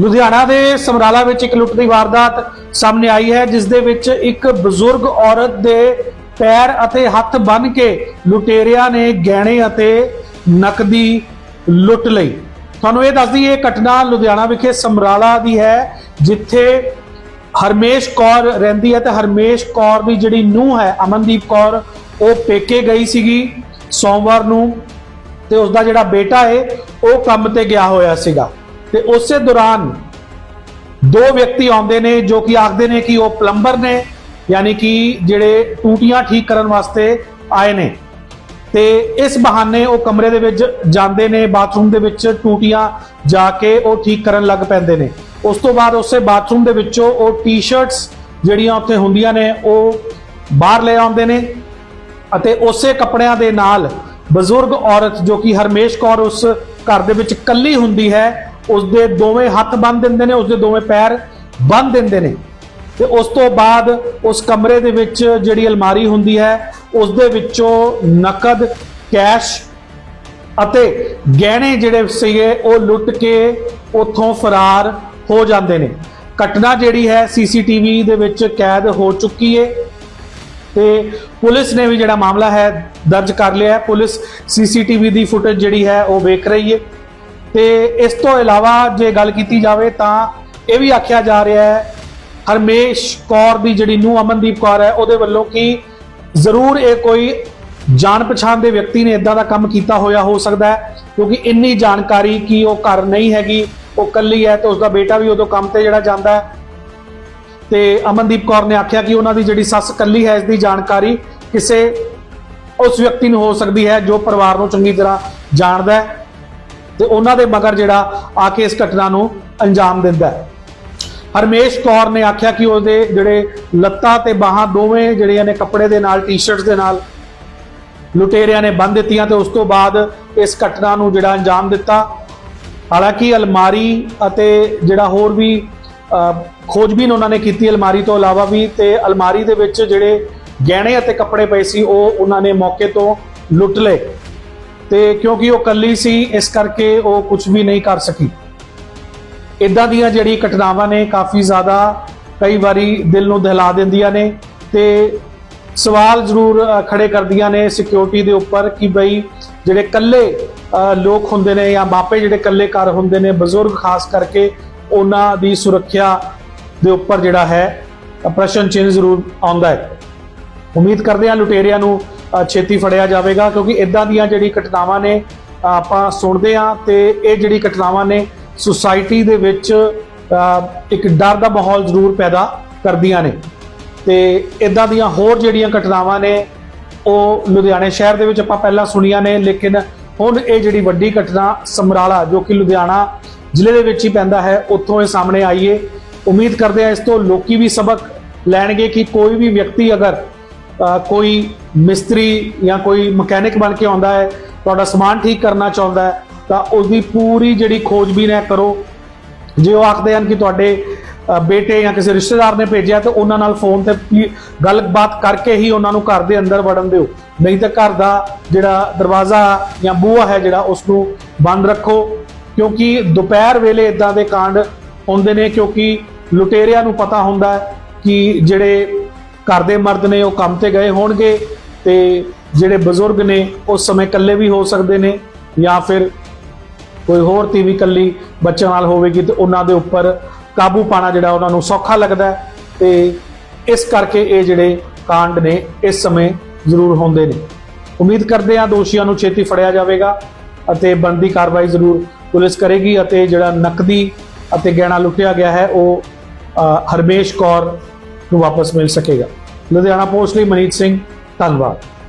ਲੁਧਿਆਣਾ ਦੇ ਸਮਰਾਲਾ ਵਿੱਚ ਇੱਕ ਲੁੱਟ ਦੀ ਵਾਰਦਾਤ ਸਾਹਮਣੇ ਆਈ ਹੈ, ਜਿਸ ਦੇ ਵਿੱਚ ਇੱਕ ਬਜ਼ੁਰਗ ਔਰਤ ਦੇ ਪੈਰ ਅਤੇ ਹੱਥ ਬੰਨ੍ਹ ਕੇ ਲੁਟੇਰਿਆਂ ਨੇ ਗਹਿਣੇ ਅਤੇ ਨਕਦੀ ਲੁੱਟ ਲਈ। ਤੁਹਾਨੂੰ ਇਹ ਦੱਸਦੀ, ਇਹ ਘਟਨਾ ਲੁਧਿਆਣਾ ਵਿਖੇ ਸਮਰਾਲਾ ਦੀ ਹੈ, ਜਿੱਥੇ ਹਰਮੇਸ਼ ਕੌਰ ਰਹਿੰਦੀ ਹੈ ਤੇ ਹਰਮੇਸ਼ ਕੌਰ ਦੀ ਜਿਹੜੀ ਨੂੰਹ ਹੈ, ਅਮਨਦੀਪ ਕੌਰ, ਉਹ ਪੇਕੇ ਗਈ ਸੀਗੀ ਸੋਮਵਾਰ ਨੂੰ ਤੇ ਉਸ ਦਾ ਜਿਹੜਾ ਬੇਟਾ ਹੈ, ਉਹ ਕੰਮ ਤੇ ਗਿਆ ਹੋਇਆ ਸੀਗਾ। ਤੇ ਉਸੇ ਦੌਰਾਨ ਦੋ ਵਿਅਕਤੀ ਆਉਂਦੇ ਨੇ ਜੋ ਕਿ ਆਖਦੇ ਨੇ ਕਿ ਉਹ ਪਲੰਬਰ ਨੇ, ਯਾਨੀ ਕਿ ਜਿਹੜੇ ਟੂਟੀਆਂ ਠੀਕ ਕਰਨ ਵਾਸਤੇ ਆਏ ਨੇ। ਤੇ ਇਸ ਬਹਾਨੇ ਉਹ ਕਮਰੇ ਦੇ ਵਿੱਚ ਜਾਂਦੇ ਨੇ, ਬਾਥਰੂਮ ਦੇ ਵਿੱਚ ਟੂਟੀਆਂ ਜਾ ਕੇ ਉਹ ਠੀਕ ਕਰਨ ਲੱਗ ਪੈਂਦੇ ਨੇ। ਉਸ ਤੋਂ ਬਾਅਦ ਉਸੇ ਬਾਥਰੂਮ ਦੇ ਵਿੱਚੋਂ ਉਹ ਟੀ-ਸ਼ਰਟਸ ਜਿਹੜੀਆਂ ਉੱਥੇ ਹੁੰਦੀਆਂ ਨੇ, ਉਹ ਬਾਹਰ ਲੈ ਆਉਂਦੇ ਨੇ ਅਤੇ ਉਸੇ ਕੱਪੜਿਆਂ ਦੇ ਨਾਲ ਬਜ਼ੁਰਗ ਔਰਤ ਜੋ ਕਿ ਹਰਮੇਸ਼ ਕੌਰ ਉਸ ਘਰ ਦੇ ਵਿੱਚ ਇਕੱਲੀ ਹੁੰਦੀ ਹੈ ਉਸਦੇ ਦੋਵੇਂ ਹੱਥ ਬੰਨ ਦਿੰਦੇ ਨੇ, ਉਸਦੇ ਦੋਵੇਂ ਪੈਰ ਬੰਨ ਦਿੰਦੇ ਨੇ। ਤੇ ਉਸ ਤੋਂ ਬਾਅਦ ਉਸ ਕਮਰੇ ਦੇ ਵਿੱਚ ਜਿਹੜੀ ਅਲਮਾਰੀ ਹੁੰਦੀ ਹੈ ਉਸ ਦੇ ਵਿੱਚੋਂ ਨਕਦ, ਕੈਸ਼ ਅਤੇ ਗਹਿਣੇ ਜਿਹੜੇ ਸੀਗੇ, ਉਹ ਲੁੱਟ ਕੇ ਉੱਥੋਂ ਫਰਾਰ ਹੋ ਜਾਂਦੇ ਨੇ। ਘਟਨਾ ਜਿਹੜੀ ਹੈ, ਸੀਸੀਟੀਵੀ ਦੇ ਵਿੱਚ ਕੈਦ ਹੋ ਚੁੱਕੀ ਹੈ ਤੇ ਪੁਲਿਸ ਨੇ ਵੀ ਜਿਹੜਾ ਮਾਮਲਾ ਹੈ, ਦਰਜ ਕਰ ਲਿਆ ਹੈ। ਪੁਲਿਸ ਸੀਸੀਟੀਵੀ ਦੀ ਫੁਟੇਜ ਜਿਹੜੀ ਹੈ, ਉਹ ਵੇਖ ਰਹੀ ਹੈ ਤੇ ਇਸ ਤੋਂ ਇਲਾਵਾ ਜੇ ਗੱਲ ਕੀਤੀ ਜਾਵੇ ਤਾਂ ਇਹ ਵੀ ਆਖਿਆ ਜਾ ਰਿਹਾ ਹੈ, ਹਰਮੇਸ਼ ਕੌਰ ਦੀ ਜਿਹੜੀ ਨੂੰ ਅਮਨਦੀਪ ਕੌਰ ਹੈ, ਉਹਦੇ ਵੱਲੋਂ ਕਿ ਜ਼ਰੂਰ ਇਹ ਕੋਈ ਜਾਣ ਪਛਾਣ ਦੇ ਵਿਅਕਤੀ ਨੇ ਇਦਾਂ ਦਾ ਕੰਮ ਕੀਤਾ ਹੋਇਆ ਹੋ ਸਕਦਾ ਹੈ, ਕਿਉਂਕਿ ਇੰਨੀ ਜਾਣਕਾਰੀ ਕਿ ਉਹ ਘਰ ਨਹੀਂ ਹੈਗੀ, ਉਹ ਕੱਲੀ ਹੈ ਤੇ ਉਸ ਦਾ ਬੇਟਾ ਵੀ ਉਦੋਂ ਕੰਮ ਤੇ ਜਿਹੜਾ ਜਾਂਦਾ ਹੈ। ਤੇ ਅਮਨਦੀਪ ਕੌਰ ਨੇ ਆਖਿਆ ਕਿ ਉਹਨਾਂ ਦੀ ਜਿਹੜੀ ਸੱਸ ਕੱਲੀ ਹੈ, ਇਸ ਦੀ ਜਾਣਕਾਰੀ ਕਿਸੇ ਉਸ ਵਿਅਕਤੀ ਨੂੰ ਹੋ ਸਕਦੀ ਹੈ ਜੋ ਪਰਿਵਾਰ ਨੂੰ ਚੰਗੀ ਤਰ੍ਹਾਂ ਜਾਣਦਾ ਹੈ। ਤੇ ਉਹਨਾਂ ਦੇ ਮਗਰ ਜਿਹੜਾ ਆ ਕੇ ਇਸ ਘਟਨਾ ਨੂੰ ਅੰਜਾਮ ਦਿੰਦਾ ਹੈ। ਹਰਮੇਸ਼ ਕੌਰ ਨੇ ਆਖਿਆ ਕਿ ਉਹਦੇ ਜਿਹੜੇ ਲੱਤਾਂ ਤੇ ਬਾਹਾਂ ਦੋਵੇਂ ਜਿਹੜੀਆਂ ਨੇ ਕੱਪੜੇ ਦੇ ਨਾਲ ਟੀ-ਸ਼ਰਟਸ ਦੇ ਨਾਲ ਲੁਟੇਰਿਆਂ ਨੇ ਬੰਨ ਦਿੱਤੀਆਂ ਤੇ ਉਸ ਤੋਂ ਬਾਅਦ ਇਸ ਘਟਨਾ ਨੂੰ ਜਿਹੜਾ ਅੰਜਾਮ ਦਿੱਤਾ। ਹਾਲਾਂਕਿ ਅਲਮਾਰੀ ਅਤੇ ਜਿਹੜਾ ਹੋਰ ਵੀ ਖੋਜਬੀਨ ਉਹਨਾਂ ਨੇ ਕੀਤੀ ਅਲਮਾਰੀ ਤੋਂ ਇਲਾਵਾ ਵੀ ਤੇ ਅਲਮਾਰੀ ਦੇ ਵਿੱਚ ਜਿਹੜੇ ਗਹਿਣੇ ਅਤੇ ਕੱਪੜੇ ਪਏ ਸੀ, ਉਹ ਉਹਨਾਂ ਨੇ ਮੌਕੇ ਤੋਂ ਲੁੱਟ ਲਏ। ਤੇ ਕਿਉਂਕਿ ਉਹ ਕੱਲੀ ਸੀ ਇਸ ਕਰਕੇ ਉਹ ਕੁਝ ਵੀ ਨਹੀਂ ਕਰ ਸਕੀ। ਇਦਾਂ ਦੀਆਂ ਜਿਹੜੀ ਘਟਨਾਵਾਂ ਨੇ ਕਾਫੀ ਜ਼ਿਆਦਾ ਕਈ ਵਾਰੀ ਦਿਲ ਨੂੰ ਦਹਿਲਾ ਦਿੰਦੀਆਂ ਨੇ ਤੇ ਸਵਾਲ ਜ਼ਰੂਰ ਅ, ਖੜੇ ਕਰਦੀਆਂ ਨੇ ਸਿਕਿਉਰਿਟੀ ਦੇ ਉੱਪਰ ਕਿ ਬਈ ਜਿਹੜੇ ਕੱਲੇ ਲੋਕ ਹੁੰਦੇ ਨੇ ਜਾਂ ਮਾਪੇ ਜਿਹੜੇ ਕੱਲੇ ਘਰ ਹੁੰਦੇ ਨੇ ਬਜ਼ੁਰਗ ਖਾਸ ਕਰਕੇ ਉਹਨਾਂ ਦੀ ਸੁਰੱਖਿਆ ਦੇ ਉੱਪਰ ਜਿਹੜਾ ਹੈ ਪ੍ਰਸ਼ਨ ਚਿੰਨ੍ਹ ਜ਼ਰੂਰ ਆਉਂਦਾ ਹੈ। ਉਮੀਦ ਕਰਦੇ ਹਾਂ ਲੁਟੇਰਿਆਂ ਨੂੰ ਛੇਤੀ ਫੜਿਆ ਜਾਵੇਗਾ, ਕਿਉਂਕਿ ਇਦਾਂ ਦੀਆਂ ਜਿਹੜੀ ਘਟਨਾਵਾਂ ਨੇ ਆਪਾਂ ਸੁਣਦੇ ਹਾਂ ਤੇ ਇਹ ਜਿਹੜੀ ਘਟਨਾਵਾਂ ਨੇ ਸੁਸਾਇਟੀ ਦੇ ਵਿੱਚ ਇੱਕ ਡਰ ਦਾ ਮਾਹੌਲ ਜ਼ਰੂਰ ਪੈਦਾ ਕਰਦੀਆਂ ਨੇ। ਤੇ ਇਦਾਂ ਦੀਆਂ ਹੋਰ ਜਿਹੜੀਆਂ ਘਟਨਾਵਾਂ ਨੇ, ਉਹ ਲੁਧਿਆਣੇ ਸ਼ਹਿਰ ਦੇ ਵਿੱਚ ਆਪਾਂ ਪਹਿਲਾਂ ਸੁਣੀਆਂ ਨੇ, ਲੇਕਿਨ ਹੁਣ ਇਹ ਜਿਹੜੀ ਵੱਡੀ ਘਟਨਾ ਸਮਰਾਲਾ, ਜੋ ਕਿ ਲੁਧਿਆਣਾ ਜ਼ਿਲ੍ਹੇ ਦੇ ਵਿੱਚ ਹੀ ਪੈਂਦਾ ਹੈ, ਉੱਥੋਂ ਇਹ ਸਾਹਮਣੇ ਆਈਏ ਉਮੀਦ ਕਰਦੇ ਹਾਂ ਇਸ ਤੋਂ ਲੋਕੀ ਵੀ ਸਬਕ ਲੈਣਗੇ ਕਿ ਕੋਈ ਵੀ ਵਿਅਕਤੀ ਅਗਰ ਕੋਈ ਮਿਸਤਰੀ ਜਾਂ ਕੋਈ ਮਕੈਨਿਕ ਬਣ ਕੇ ਆਉਂਦਾ ਹੈ, ਤੁਹਾਡਾ ਸਮਾਨ ਠੀਕ ਕਰਨਾ ਚਾਹੁੰਦਾ ਹੈ, ਤਾਂ ਉਸ ਦੀ ਪੂਰੀ ਜਿਹੜੀ ਖੋਜਬੀਨ ਹੈ ਕਰੋ। ਜੇ ਉਹ ਆਖਦੇ ਹਨ ਕਿ ਤੁਹਾਡੇ ਬੇਟੇ ਜਾਂ ਕਿਸੇ ਰਿਸ਼ਤੇਦਾਰ ਨੇ ਭੇਜਿਆ, ਤਾਂ ਉਹਨਾਂ ਨਾਲ ਫੋਨ ਤੇ ਪਲੀ- ਗੱਲਬਾਤ ਕਰਕੇ ਹੀ ਉਹਨਾਂ ਨੂੰ ਘਰ ਦੇ ਅੰਦਰ ਵੜਨ ਦਿਓ। ਨਹੀਂ ਤਾਂ ਘਰ ਦਾ ਜਿਹੜਾ ਦਰਵਾਜ਼ਾ ਜਾਂ ਬੂਹਾ ਹੈ ਜਿਹੜਾ, ਉਸ ਨੂੰ ਬੰਦ ਰੱਖੋ, ਕਿਉਂਕਿ ਦੁਪਹਿਰ ਵੇਲੇ ਇਦਾਂ ਦੇ ਕਾਂਡ ਹੁੰਦੇ ਨੇ, ਕਿਉਂਕਿ ਲੁਟੇਰਿਆਂ ਨੂੰ ਪਤਾ ਹੁੰਦਾ ਕਿ ਜਿਹੜੇ ਘਰ ਦੇ ਮਰਦ ਨੇ ਉਹ ਕੰਮ ਤੇ ਗਏ ਹੋਣਗੇ ਤੇ ਜਿਹੜੇ ਬਜ਼ੁਰਗ ਨੇ ਉਸ ਸਮੇਂ ਇਕੱਲੇ ਵੀ ਹੋ ਸਕਦੇ ਨੇ ਜਾਂ ਫਿਰ ਕੋਈ ਹੋਰ ਤੀਵੀ ਇਕੱਲੀ ਬੱਚਿਆਂ ਨਾਲ ਹੋਵੇਗੀ ਤੇ ਉਹਨਾਂ ਦੇ ਉੱਪਰ ਕਾਬੂ ਪਾਣਾ ਜਿਹੜਾ ਉਹਨਾਂ ਨੂੰ ਸੌਖਾ ਲੱਗਦਾ ਹੈ ਤੇ ਇਸ ਕਰਕੇ ਇਹ ਜਿਹੜੇ ਕਾਂਡ ਨੇ ਇਸ ਸਮੇਂ ਜ਼ਰੂਰ ਹੁੰਦੇ ਨੇ। ਉਮੀਦ ਕਰਦੇ ਹਾਂ ਦੋਸ਼ੀਆਂ ਨੂੰ ਛੇਤੀ ਫੜਿਆ ਜਾਵੇਗਾ ਅਤੇ ਬਣਦੀ ਕਾਰਵਾਈ ਜ਼ਰੂਰ ਪੁਲਿਸ ਕਰੇਗੀ ਅਤੇ ਜਿਹੜਾ ਨਕਦੀ ਅਤੇ ਗਹਿਣਾ ਲੁੱਟਿਆ ਗਿਆ ਹੈ ਉਹ ਹਰਮੇਸ਼ ਕੌਰ ਨੂੰ ਵਾਪਸ ਮਿਲ ਸਕੇਗਾ। ਲੁਧਿਆਣਾ ਪੋਸਟ ਲਈ ਮਨੀਤ ਸਿੰਘ ਧੰਨਵਾਦ।